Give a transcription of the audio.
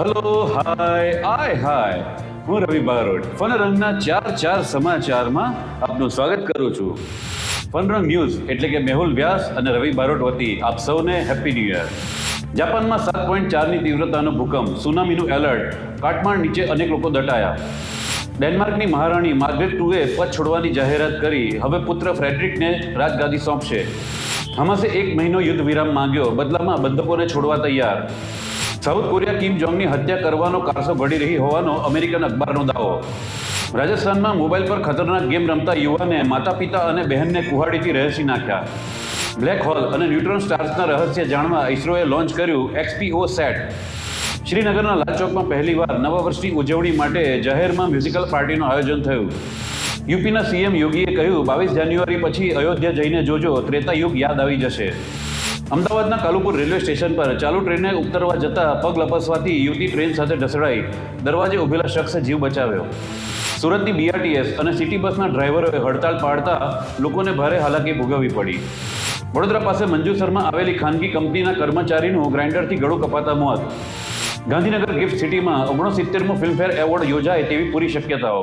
Hello hi આય હાય હું રવિ બારોટ. ફનરંગના ચાર ચાર સમાચારમાં આપનું સ્વાગત કરું છું. ફનરંગ ન્યૂઝ એટલે કે મેહુલ વ્યાસ અને રવિ બારોટ વતી આપ સૌને હેપી ન્યૂ યર. જાપાનમાં સાત પોઈન્ટ ચારની તીવ્રતાનો ભૂકંપ, સુનામીનું એલર્ટ, કાટમાળ નીચે અનેક લોકો દટાયા. ડેનમાર્કની મહારાણી માર્ગ્રેટ ટુએ પદ છોડવાની જાહેરાત કરી, હવે પુત્ર ફ્રેડરિકને રાજગાદી સોંપશે. હમાસે એક મહિનો યુદ્ધ વિરામ માંગ્યો, બદલામાં બંધકોને છોડવા તૈયાર. સાઉથ કોરિયા કિમ જોંગની હત્યા કરવાનો કારસો ઘડી રહી હોવાનો અમેરિકન અખબારનો દાવો. રાજસ્થાનમાં મોબાઈલ પર ખતરનાક ગેમ રમતા યુવાને માતા પિતા અને બહેનને કુહાડીથી રહેસી નાખ્યા. બ્લેક હોલ અને ન્યુટ્રોન સ્ટાર્સના રહસ્ય જાણવા ઇસરોએ લોન્ચ કર્યું એક્સપીઓ સેટ. શ્રીનગરના લાલચોકમાં પહેલીવાર નવા વર્ષની ઉજવણી માટે જાહેરમાં મ્યુઝિકલ પાર્ટીનું આયોજન થયું. યુપીના સીએમ યોગીએ કહ્યું, બાવીસ જાન્યુઆરી પછી અયોધ્યા જઈને જોજો ત્રેતા યુગ યાદ આવી જશે. અમદાવાદના કાલુપુર રેલવે સ્ટેશન પર ચાલુ ટ્રેને ઉતરવા જતા પગ લપસવાથી યુવતી ટ્રેન સાથે ઢસડાઈ. દરવાજે ઊભેલા શખ્સે જીવ બચાવ્યો. સુરતની બીઆરટીએસ અને સિટી બસના ડ્રાઈવરોએ હડતાળ પાડતા લોકોને ભારે હાલાકી ભોગવવી પડી. વડોદરા પાસે મંજુસરમાં આવેલી ખાનગી કંપનીના કર્મચારીનું ગ્રાઇન્ડરથી ગળું કપાતા મોત. ગાંધીનગર ગિફ્ટ સિટીમાં ઓગણસિત્તેરમો ફિલ્મફેર એવોર્ડ યોજાય તેવી પૂરી શક્યતાઓ.